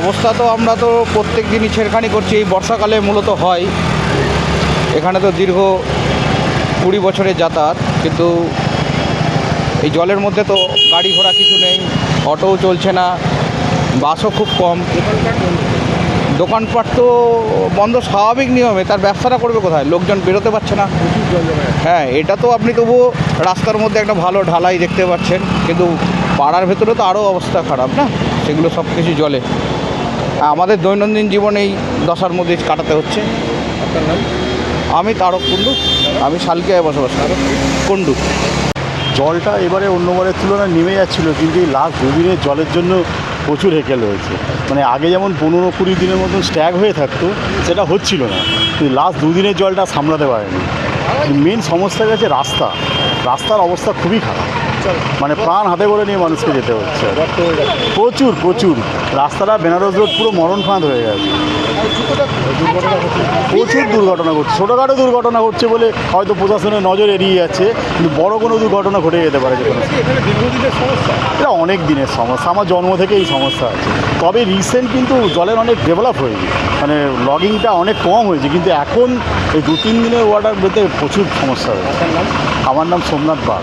অবস্থা তো আমরা তো প্রত্যেক দিনই ছেড়খানি করছি, এই বর্ষাকালে মূলত হয়। এখানে তো দীর্ঘ কুড়ি বছরের যাতায়াত, কিন্তু এই জলের মধ্যে তো গাড়ি ঘোড়া কিছু নেই, অটোও চলছে না, বাসও খুব কম। দোকানপাট তো বন্ধ স্বাভাবিক নিয়মে, তার ব্যবসাটা করবে কোথায়? লোকজন বেরোতে পারছে না। হ্যাঁ এটা তো আপনি তবুও রাস্তার মধ্যে একটা ভালো ঢালাই দেখতে পাচ্ছেন, কিন্তু পাড়ার ভেতরে তো আরও অবস্থা খারাপ না? সেগুলো সব কিছু জলে। আমাদের দৈনন্দিন জীবনে এই দশার মধ্যে কাটাতে হচ্ছে। আমি তারক কুণ্ডু। আমি শালকিয়ায় বসবাস করি। কুণ্ডু। জলটা এবারে অন্যবারের তুলনায় নেমে যাচ্ছিল কিন্তু এই লাস্ট দুদিনের জলের জন্য প্রচুর হেকেল হয়েছে। মানে আগে যেমন পনেরো কুড়ি দিনের মতন স্ট্যাগ হয়ে থাকতো সেটা হচ্ছিল না। কিন্তু লাস্ট দুদিনের জলটা সামলাতে পারেনি। মেন সমস্যা গেছে রাস্তা। রাস্তার অবস্থা খুবই খারাপ। মানে প্রাণ হাতে করে নিয়ে মানুষকে যেতে হচ্ছে। প্রচুর প্রচুর। রাস্তাটা বেনারস রোড পুরো মরণ ফাঁদ হয়ে গেছে। প্রচুর দুর্ঘটনা ঘটছে। ছোটোখাটো দুর্ঘটনা ঘটছে বলে হয়তো প্রশাসনের নজর এড়িয়ে যাচ্ছে কিন্তু বড় কোনো দুর্ঘটনা ঘটে যেতে পারে যে এটা অনেক দিনের সমস্যা। আমার জন্ম থেকে এই সমস্যা আছে। তবে রিসেন্ট কিন্তু জলের অনেক ডেভেলপ হয়েছে। মানে লগিংটা অনেক কম হয়েছে কিন্তু এখন এই দু তিন দিনের ওয়াটার বেতে প্রচুর সমস্যা হয়েছে। আমার নাম সোমনাথ বাগ